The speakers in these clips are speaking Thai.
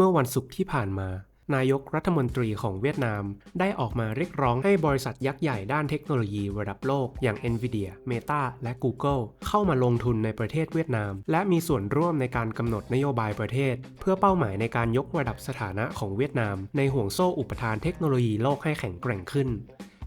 มื่อวันศุกร์ที่ผ่านมา นายกรัฐมนตรีของเวียดนาม ได้ออกมาเรียกร้องให้บริษัทยักษ์ใหญ่ด้านเทคโนโลยีระดับโลกอย่าง Nvidia, Meta และ Google เข้ามาลงทุนในประเทศเวียดนาม และมีส่วนร่วมในการกำหนดนโยบายประเทศ เพื่อเป้าหมายในการยกระดับสถานะของเวียดนาม ในห่วงโซ่อุปทานเทคโนโลยีโลกให้แข็งแกร่งขึ้น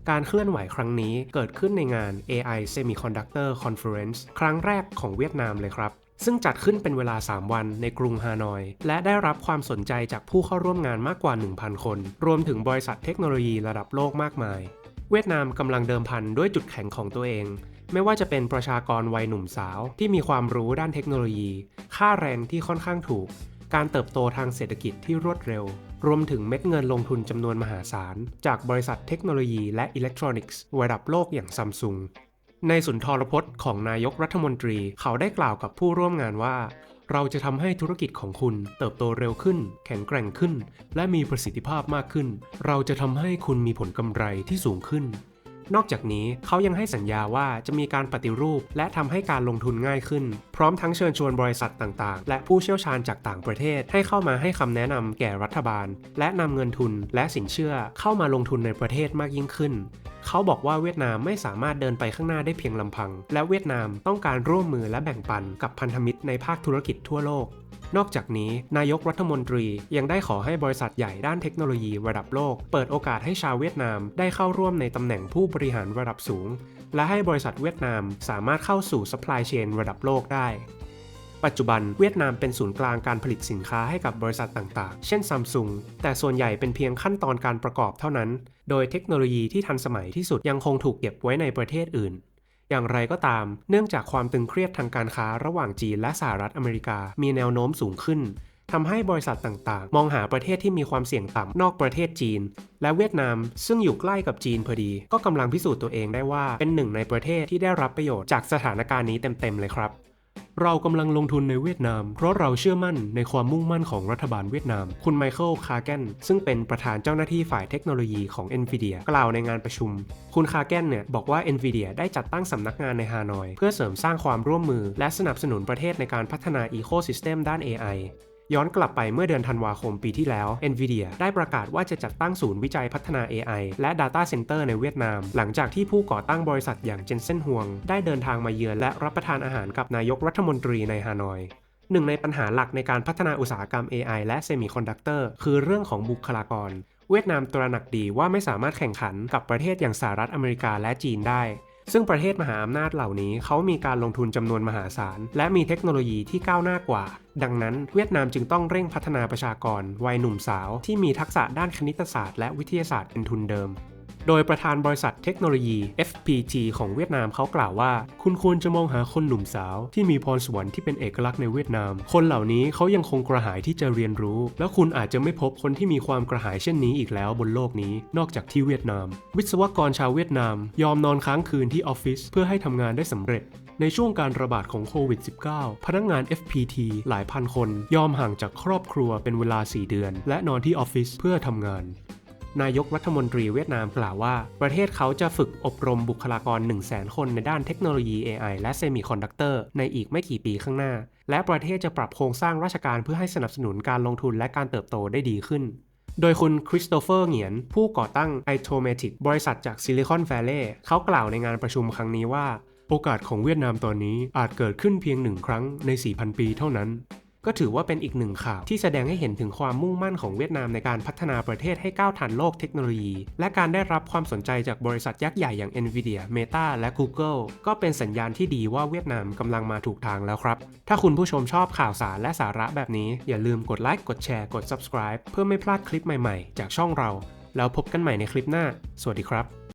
การเคลื่อนไหวครั้งนี้เกิดขึ้นในงาน AI Semiconductor Conference ครั้งแรกของเวียดนามเลยครับ ซึ่งจัดขึ้นเป็นเวลา 3 วันในกรุงฮานอย และได้รับความสนใจจากผู้เข้าร่วมงานมากกว่า 1,000 คน รวมถึงบริษัทเทคโนโลยีระดับโลกมากมาย เวียดนามกำลังเดิมพันด้วยจุดแข็งของตัวเองไม่ว่าจะเป็นประชากรวัยหนุ่มสาวที่มีความรู้ด้านเทคโนโลยี ค่าแรงที่ค่อนข้างถูก การเติบโตทางเศรษฐกิจที่รวดเร็ว รวมถึงเม็ดเงินลงทุนจำนวนมหาศาล จากบริษัทเทคโนโลยีและอิเล็กทรอนิกส์ระดับโลกอย่างซัมซุง ในสุนทรพจน์ของนายกรัฐมนตรีเขาได้กล่าวกับผู้ร่วมงานว่า เราจะทำให้ธุรกิจของคุณเติบโตเร็วขึ้น แข็งแกร่งขึ้น และมีประสิทธิภาพมากขึ้น เราจะทำให้คุณมีผลกำไรที่สูงขึ้น นอกจากนี้เขายังให้สัญญาว่าจะมีการปฏิรูป และทำให้การลงทุนง่ายขึ้น พร้อมทั้งเชิญชวนบริษัทต่างๆ และผู้เชี่ยวชาญจากต่างประเทศ ให้เข้ามาให้คำแนะนำแก่รัฐบาล และนำเงินทุนและสินเชื่อเข้ามาลงทุนในประเทศมากยิ่งขึ้นเขาบอกว่าเวียดนามไม่สามารถเดินไปข้างหน้าได้เพียงลำพัง และเวียดนามต้องการร่วมมือและแบ่งปันกับพันธมิตรในภาคธุรกิจทั่วโลก นอกจากนี้ นายกรัฐมนตรียังได้ขอให้บริษัทใหญ่ด้านเทคโนโลยีระดับโลก เปิดโอกาสให้ชาวเวียดนามได้เข้าร่วมในตำแหน่งผู้บริหารระดับสูง และให้บริษัทเวียดนามสามารถเข้าสู่ supply chain ระดับโลกได้ปัจจุบันเวียดนามเป็นศูนย์กลางการผลิตสินค้าให้กับบริษัทต่างๆ เช่นซัมซุง แต่ส่วนใหญ่เป็นเพียงขั้นตอนการประกอบเท่านั้น โดยเทคโนโลยีที่ทันสมัยที่สุดยังคงถูกเก็บไว้ในประเทศอื่น อย่างไรก็ตาม เนื่องจากความตึงเครียดทางการค้าระหว่างจีนและสหรัฐอเมริกา มีแนวโน้มสูงขึ้นทำให้บริษัทต่างๆ มองหาประเทศที่มีความเสี่ยงต่ำนอกประเทศจีน และเวียดนาม ซึ่งอยู่ใกล้กับจีนพอดี ก็กำลังพิสูจน์ตัวเองได้ว่าเป็นหนึ่งในประเทศที่ได้รับประโยชน์จากสถานการณ์นี้เต็มๆเลยครับ เรากำลังลงทุนในเวียดนาม เพราะเราเชื่อมั่นในความมุ่งมั่นของรัฐบาลเวียดนาม คุณไมเคิลคาร์แกนซึ่งเป็นประธานเจ้าหน้าที่ฝ่ายเทคโนโลยีของ NVIDIA กล่าวในงานประชุม คุณคาร์แกนเนี่ยบอกว่า NVIDIA ได้จัดตั้งสำนักงานในฮานอย เพื่อเสริมสร้างความร่วมมือ และสนับสนุนประเทศในการพัฒนาอีโคซิสเต็มด้าน AI ย้อนกลับไปเมื่อเดือนธันวาคมปีที่แล้ว NVIDIA ได้ประกาศว่าจะจัดตั้งศูนย์วิจัยพัฒนา AI และ Data Center ในเวียดนาม หลังจากที่ผู้ก่อตั้งบริษัทอย่างเจนเซนฮวง ได้เดินทางมาเยือนและรับประทานอาหารกับนายกรัฐมนตรีในฮานอยหนึ่งในปัญหาหลักในการพัฒนาอุตสาหกรรม AI และเซมิคอนดักเตอร์คือเรื่องของบุคลากร เวียดนามตระหนักดีว่าไม่สามารถแข่งขันกับประเทศอย่างสหรัฐอเมริกาและจีนได้ ซึ่งประเทศมหาอำนาจเหล่านี้เขามีการลงทุนจำนวนมหาศาล และมีเทคโนโลยีที่ก้าวหน้ากว่า ดังนั้นเวียดนามจึงต้องเร่งพัฒนาประชากรวัยหนุ่มสาว ที่มีทักษะด้านคณิตศาสตร์และวิทยาศาสตร์เป็นทุนเดิม โดยประธานบริษัทเทคโนโลยี FPG ของเวียดนามเขากล่าวว่า คุณควรจะมองหาคนหนุ่มสาว ที่มีพรสวรรค์ที่เป็นเอกลักษณ์ในเวียดนาม คนเหล่านี้เขายังคงกระหายที่จะเรียนรู้ แล้วคุณอาจจะไม่พบคนที่มีความกระหายเช่นนี้อีกแล้วบนโลกนี้ นอกจากที่เวียดนาม วิศวกรชาวเวียดนาม ยอมนอนค้างคืนที่ออฟฟิศเพื่อให้ทำงานได้สำเร็จในช่วงการระบาดของโควิด -19 พนักงาน FPT หลายพันคน ยอมห่างจากครอบครัวเป็นเวลา 4 เดือน และนอนที่ออฟฟิศเพื่อทำงาน นายกรัฐมนตรีเวียดนามกล่าวว่า ประเทศเขาจะฝึกอบรมบุคลากร 1 0 0 0 0 0 คนในด้านเทคโนโลยี AI และเซมิคอนดักเตอร์ในอีกไม่กี่ปีข้างหน้า และประเทศจะปรับโครงสร้างราชการเพื่อให้สนับสนุนการลงทุนและการเติบโตได้ดีขึ้น โดยคุณคริสโตเฟอร์เหงียน ผู้ก่อตั้ง i t o m a t i c บริษัทจากซิลิคอนแวลลย์เขากล่าวในงานประชุมครั้งนี้ว่า โอกาสของเวียดนามตอนนี้อาจเกิดขึ้นเพียงหนึ่งครั้งใน 4,000 ปีเท่านั้น ก็ถือว่าเป็นอีกหนึ่งข่าวที่แสดงให้เห็นถึงความมุ่งมั่นของเวียดนามในการพัฒนาประเทศให้ก้าวทันโลกเทคโนโลยี และการได้รับความสนใจจากบริษัทยักษ์ใหญ่อย่าง Nvidia, Meta และ Google ก็เป็นสัญญาณที่ดีว่าเวียดนามกำลังมาถูกทางแล้วครับ ถ้าคุณผู้ชมชอบข่าวสารและสาระแบบนี้ อย่าลืมกดไลค์กดแชร์กด subscribe เพื่อไม่พลาดคลิปใหม่ๆ จากช่องเรา แล้วพบกันใหม่ในคลิปหน้า สวัสดีครับ